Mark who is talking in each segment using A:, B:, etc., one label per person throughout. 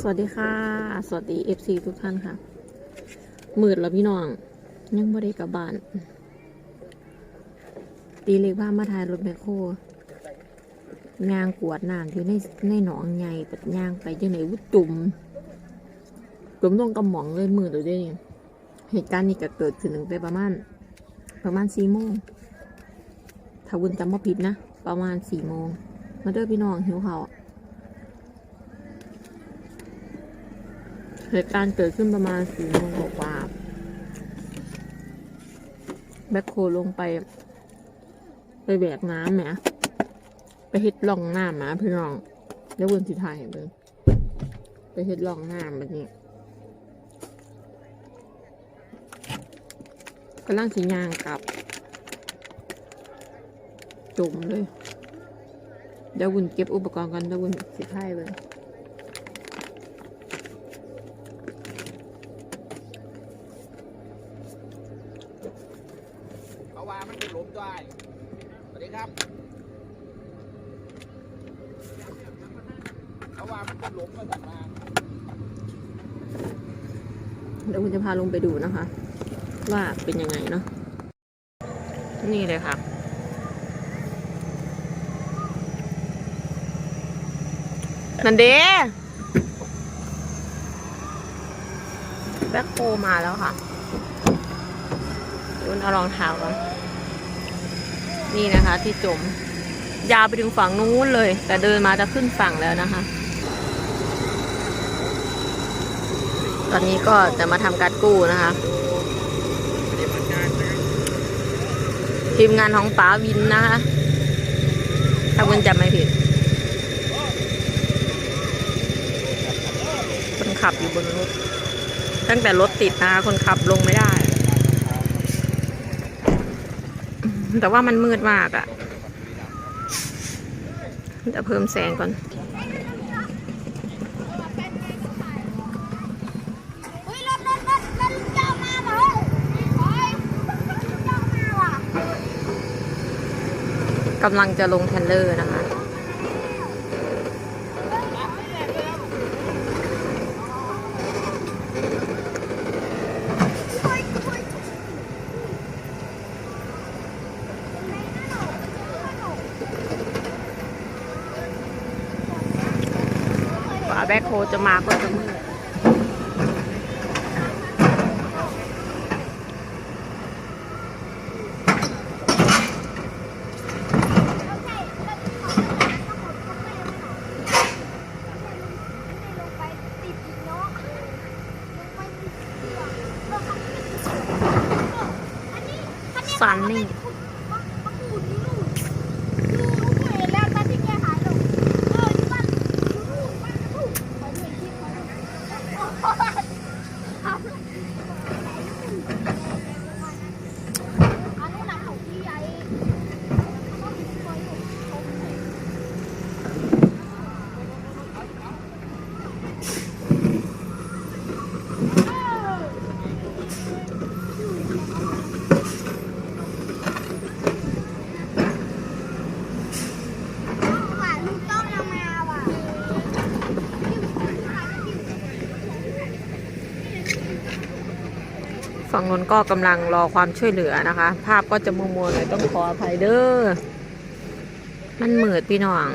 A: สวัสดีค่ะ สวัสดีเอฟซีทุกท่านค่ะ มืดแล้วพี่น้อง ยังไม่ได้กลับบ้าน ตีเล็กว่ามาทายรถแมคโครยางกวดน้ำอยู่ในในหนองใหญ่ปัดยางไปจังไหนวุ้จุ่มจุ่มลงกระหม่องเลยมืดเลยเด้นี่เหตุการณ์นี้ก็เกิดขึ้นตั้งประมาณ ประมาณสี่โมงถ้าวุนจำไม่ผิดนะ ประมาณสี่โมง มาเด้อพี่น้องหิวเขาว เหตุการณ์เกิดขึ้นประมาณสี่โมงกว่าแบ็คโคลงไป ไปแบกน้ำแหมไปเฮ็ดร่องน้ำหมาพี่น้องแล้ววนสิถ่ายเบิ่งไปเฮ็ดร่องน้ำแบบนี้กำลังสิยางกลับ จมเลยเดี๋ยววุนเก็บอุปกรณ์กันเดี๋ยววุนสิถ่ายเบิ่ง
B: เขาว่ามันจะล้มได้สวัสดีครับเขา ว่ามันจะล้มาจากมา
A: เดี๋ยวคุณจะพาลงไปดูนะคะ ว่าเป็นยังไงเนาะนี่เลยค่ะนันเดแบ็คโฮมาแล้วค่ะดุนเอารองเท้าก่อนนี่นะคะที่จม ยาวไปถึงฝั่งนู้นเลย แต่เดินมาจะขึ้นฝั่งแล้วนะคะ ตอนนี้ก็จะมาทำการกู้นะคะทีมงานของป๋าวินนะคะถ้าคุณจำไม่ผิดคนขับอยู่บนรถตั้งแต่รถติดนะคะคนขับลงไม่ได้ แต่ว่ามันมืดมากอะ่ะจะเพิ่มแสงก่อน
C: เฮ้ยรถรถรถรถลุงเจ้ามาเหรอเฮ้ยลุงเจ้ามาว่ะ
A: กำลังจะลงเทรลเลอร์นะคะฝาแบ็คโฮจะมาก็จะมืด สันนี่
C: ลุงต้องยังมาว่ะ
A: ฝั่งนนก็กำลังรอความช่วยเหลือนะคะ ภาพก็จะมัวๆหน่อยต้องขออภัยเด้อมันเหมือดพี่น้อง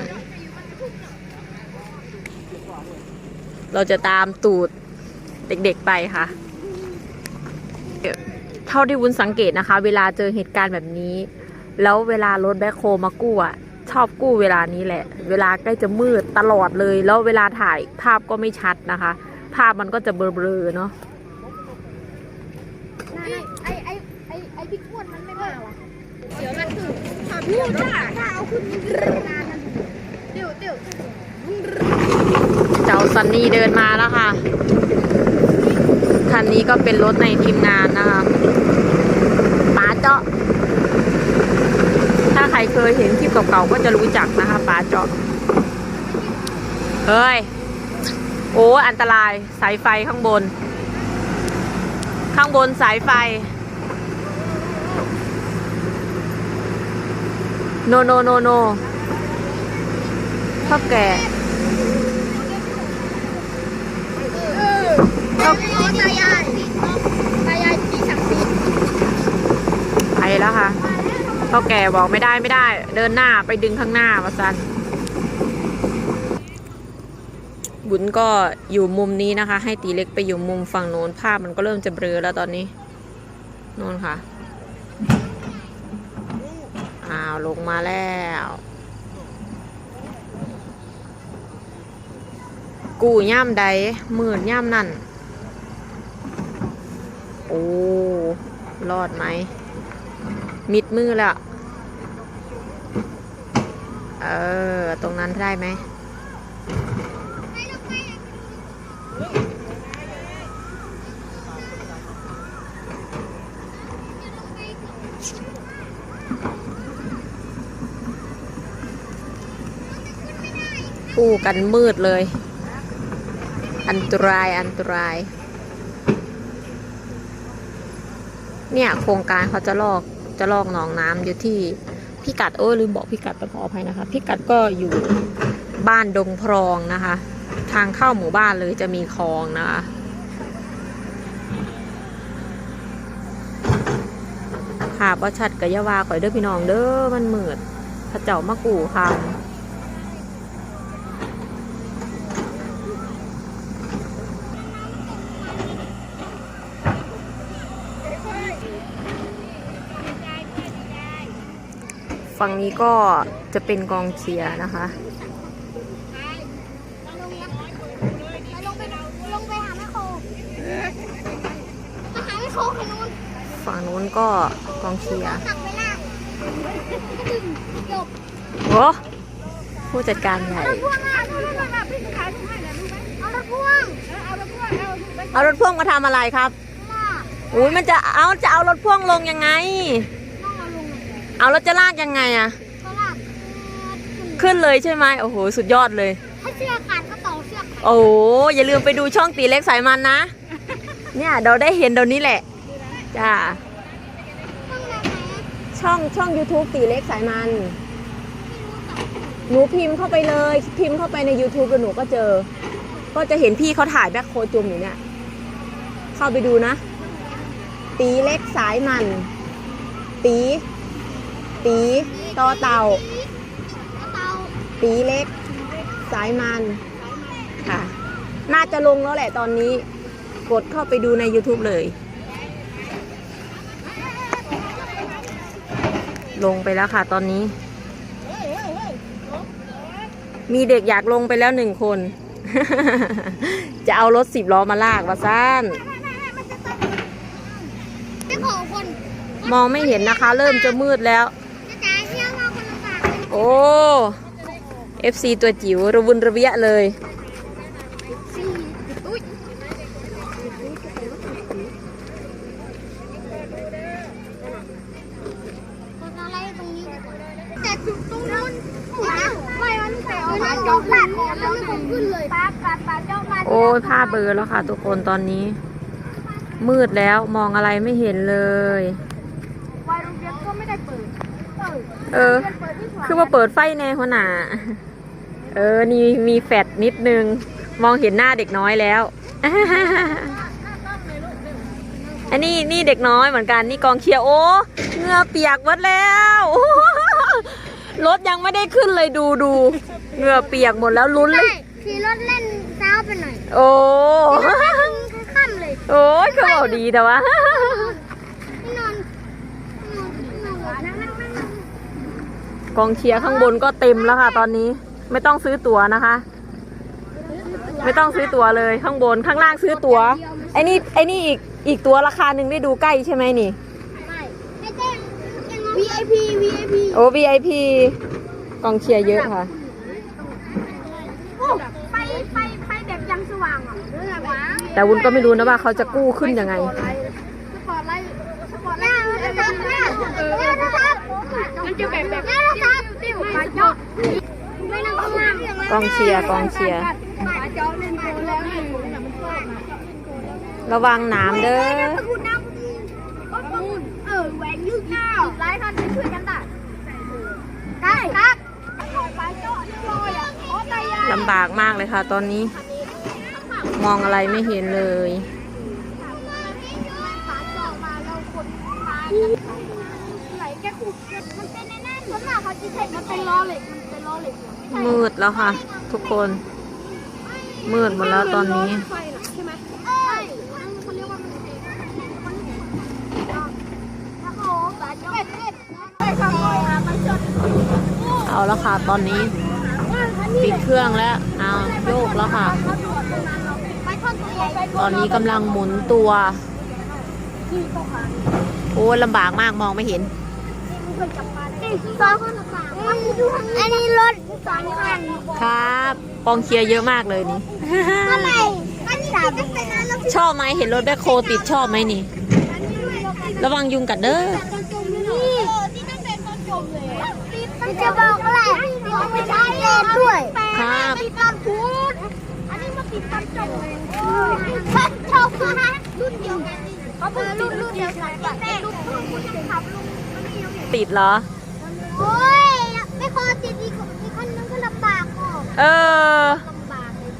A: เราจะตามตูดเด็กๆไปค่ะ เท่าที่วุ้นสังเกตนะคะ เวลาเจอเหตุการณ์แบบนี้ แล้วเวลารถแบ็คโฮมากู้อะชอบกู้เวลานี้แหละ เวลาใกล้จะมืดตลอดเลย แล้วเวลาถ่ายภาพก็ไม่ชัดนะคะ ภาพมันก็จะเบลอๆเนาะ
C: ไอ้ไอ้ไอ้ไอ้บิ๊กอ้วนมันไม่มาว่ะเดี๋ยวมันคือความเดี๋ยวถ้าถ้าเอาขึ้นนานมันเดี๋ยวเดี๋ยว
A: เจ้าซันนี่เดินมาแล้วค่ะ คันนี้ก็เป็นรถในทีมงานนะคะป๋าเจาะ ถ้าใครเคยเห็นคลิปเก่าๆก็จะรู้จักนะคะป๋าเจาะ เฮ้ย โอ้ อันตรายสายไฟข้างบน ข้างบนสายไฟ โนโนโนโนพ่อแก่ตายา
D: ยตายายที่สังสี
A: ไปแล้วค่ะพ่อแก่บอกไม่ได้ไม่ได้ เดินหน้าไปดึงข้างหน้ามาสัน บุญก็อยู่มุมนี้นะคะ ให้ตีเล็กไปอยู่มุมฝั่งโน้นภาพมันก็เริ่มจะเบลอแล้วตอนนี้โน่นค่ะอ้าวลงมาแล้วกูย่ามใดมืดย่ามนั่น โอ้รอดไหม มิดมือแล้ว เออ ตรงนั้นได้ไหม ปูกันมืดเลย อันตรายอันตราย เนี่ยโครงการเขาจะลอกจะลอกหนองน้ำอยู่ที่พิกัดโอ้ยลืมบอกพิกัดไปขออภัยนะคะพิกัดก็อยู่บ้านดงพรองนะคะ ทางเข้าหมู่บ้านเลยจะมีคลองนะคะภาพว่าชัดกับยาวาข่อยเด้อพี่น้องเด้อมันมืดพระเจ้ามากู่คำ ฝั่งนี้ก็จะเป็นกองเชียร์นะคะฝั่งนู้นก็กองเชียร์โอ้ผู้จัดการใหญ่
C: เอารถพ่วง
A: มาทำอะไรครับอุ้ยมันจะเอาจะเอารถพ่วงลงยังไง
C: เอา
A: รถจะลากยังไงอะ
C: ก็ลาก
A: ขึ้นเลยใช่ไหมโอ้โห สุดยอดเลย
C: ถ้าเชือกขาดก็ต่อเชือกขาด
A: โอ้โหอย่าลืมไปดูช่องตีเล็กสายมันนะ เนี่ยเราได้เห็นเดี๋ยวนี้แหละจ้า
C: ต้องไหนไหน
A: ช่องช่อง YouTube ตีเล็กสายมัน หนูพิมพ์เข้าไปเลย พิมพ์เข้าไปใน YouTube แล้วหนูก็เจอ ก็จะเห็นพี่เขาถ่ายแบ็คโคจุมอยู่เนี่ย เข้าไปดูนะ ตีเล็กสายมัน ตี ตีต่อเต่า
C: เตา
A: ตีเล็ก สายมันค่ะ น่าจะลงแล้วแหละตอนนี้ กดเข้าไปดูใน YouTube เลย ลงไปแล้วค่ะตอนนี้ มีเด็กอยากลงไปแล้วหนึ่งคน จะเอารถสิบล้อมาลากมาซ่าน
C: มอ
A: งไม่เห็นนะคะ เริ่มจะมืดแล้ว โอ้ FC ตัวจิ๋วระวุนระเวียเลย
C: สี่อุ้ยคนอะไรตรงนี้แต่จุดตรงนู้นไม่มันแต่เอาขาจอกลาดแล้วไม่ขึ้นเลยป้าป้าป้าจอกลาด
A: โอ้ยผ้าเบลอแล้วค่ะ ทุกคนตอนนี้ มืดแล้วมองอะไรไม่เห็นเลย
C: วายโรงเรียนก็ไม่ได้เปิด
A: เออ
C: เปิดที่สวน
A: คือมาเปิดไฟแน่หัวหน้าเออ นี่มีแฟดนิดนึง มองเห็นหน้าเด็กน้อยแล้ว อันนี้นี่เด็กน้อยเหมือนกัน นี่กองเชียร์โอ้เหงื่อเปียกหมดแล้วรถยังไม่ได้ขึ้นเลยดูดูเหงื่อเปียกหมดแล้วลุ้นเล
C: ใช่
A: ย
C: ขี่รถเล่นเช้าไปหน่อย
A: โอ้
C: ค่ำเลย
A: โอ้ยเขาบอกดีแต่ว่า
C: ไม่นอนนอนนอนนั่งนั่งนั่งนั่ง
A: กองเชียร์ข้างบนก็เต็มแล้วค่ะ ตอนนี้ไม่ต้องซื้อตั๋วนะคะ ไม่ต้องซื้อตั๋วเลยข้างบนข้างล่างซื้อตั๋วไอ้นี่ไอ้นี่อีกอีกตั๋วราคาหนึ่งได้ดูใกล้ใช่ไหมนี่
C: ไม่ไม่เต้น VIP VIP
A: โอ้ VIP กองเชียร์เยอะค่ะ
C: โอ้ไฟไฟไฟแบบยังสว่างอะว้าว
A: แต่วุ้นก็ไม่รู้นะว่าเขาจะกู้ขึ้นยังไง
C: สปอร์ตไลท์สปอร์ตไลท์แม่นะครับแม่แม่นะครับ มันจะแบบแบบติ้วขาจอกไม่นั่งข้างล่าง
A: กองเชียร์กองเชียร์ระวังน้ำเด้อ
C: ล้ำเออแหวนยืดหน้าหลายท่านช่วยกันได้ได้ครับขาจอกเรียบร้อยอะขอใจย
A: ลำบากมากเลยค่ะตอนนี้ มองอะไรไม่เห็นเลย
C: นในนั้นส่วนมากเขาจะใช้มันเป็นล้อเหล็ก มันเป็นล้อเหล็ก
A: มืดแล้วค่ะ ทุกคน มืดหมดแล้วตอนนี้
C: ไฟน่ะใช่ไหมเออเขาเรียกว่ามันเองแล้วเขาบาดเจ็บไปขโมยไปชน
A: เอาแล้วค่ะตอนนี้ ปิดเครื่องแล้วเอาโยกแล้วค่ะ
C: ไปทอดตัวใหญ่
A: ตอนนี้กำลังหมุนตัวโอ้ลำบากมากมองไม่เห็น
C: สองคนต่า งอันนี้รถสองคัน
A: ครับกองเชียร์เยอะมากเลยนี่
C: ทำไมอันนี้ติดตั้งแต่นานแล้ว
A: ชอบไหมเห็นรถแบ็คโคติดชอบไหมนี่ ระวังยุงกัดเด้อ
C: นี่ที่ตั้งแต่ตอนจบเลยมันจะบอกอะไรมันไม่ใช่เลนด้วย
A: ครับ
C: ติดตอนพูดอันนี้มาติดตอนจบเลยท่านจบมารุ่นเดียวกันเขาเป็นรุ่นรุ่นเดียวกันแต่รุ่นคุณยังขับลุงมันไม่ยอมเห็น
A: ติดเหรอ
C: โอ้ยไม่พอติดอีกอีกคนนึงก็ลำบากอะ
A: เออ
C: ลำบากเลย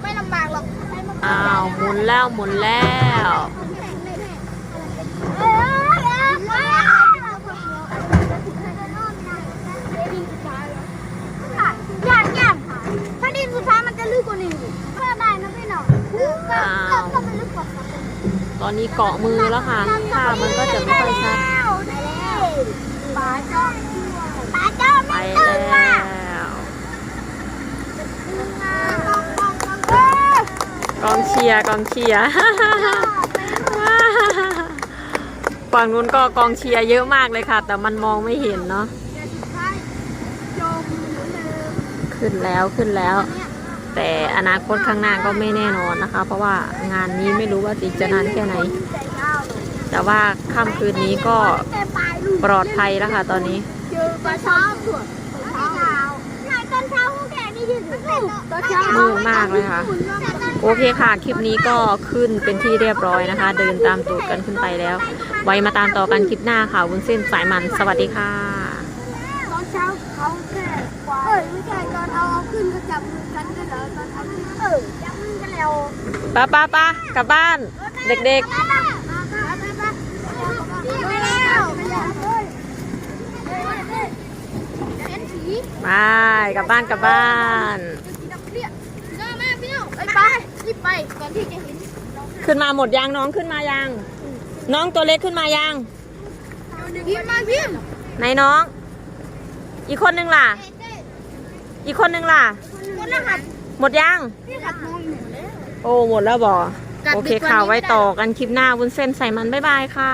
C: ไม่ลำบากหรอกใช้มา
A: อ้าวหมุนแล้วหมุนแล้ว
C: เอ้ยเอ้ยเอ้ยยากยากค่ะถ้าดินสุดท้ายมันจะลึกกว่านี้เพื่อได้นะพี่หน่อยก็ก็ก็มันลึกกว่า
A: ตอนนี้เกาะมือแล้วค่ะภาพมันก็จะไม่ค่อยชัด
C: ปลาจ้อป
A: แล้
C: ว
A: กองเชียร์กองเชียร์ฝั่งนู้นก็กองเชียร์เยอะมากเลยค่ะ แต่มันมองไม่เห็นเนาะขึ้นแล้วขึ้นแล้ว แต่อนาคตข้างหน้าก็ไม่แน่นอนนะคะ เพราะว่างานนี้ไม่รู้ว่าติจะนานแค่ไหน แต่ว่าค่ำคืนนี้ก็ปลอดภัยแล้วค่ะตอนนี้ มืดมากเลยค่ะ โอเคค่ะ คลิปนี้ก็ขึ้นเป็นที่เรียบร้อยนะคะ เดินตามตูดกันขึ้นไปแล้ว ไว้มาตามต่อกันคลิปหน้าค่ะ วุ้นเส้นสายมัน สวัสดีค่ะ
C: ตอนเช้าเขาแค่เอ้ยไม่ใช่ตอนเอาเอาขึ้นก็จับมือกันด้วยเหรอตอนเอาขึ้นเออจับมือกันแล้ว
A: ป้าป้าป้ากลับบ้าน เด็ก
C: มามามามามาไปแล้วเป็นสี
A: ๆ ไปกลับบ้านกลับบ้านขึ้นมาหมดยังน้องขึ้นมายัง น้องตัวเล็กขึ้นมายัง
C: พิมพ์มาพิมพ์
A: ไหนน้อง อีกคนนึงล่ะ อีกคนนึงล่ะ
C: ห
A: มดยังโอ้หมดแล้วบอโอเค
C: ดึกกว่า
A: ค่ะไว้ต่อกันคลิปหน้าวุ้นเส้นใส่มันบ๊ายบายค่ะ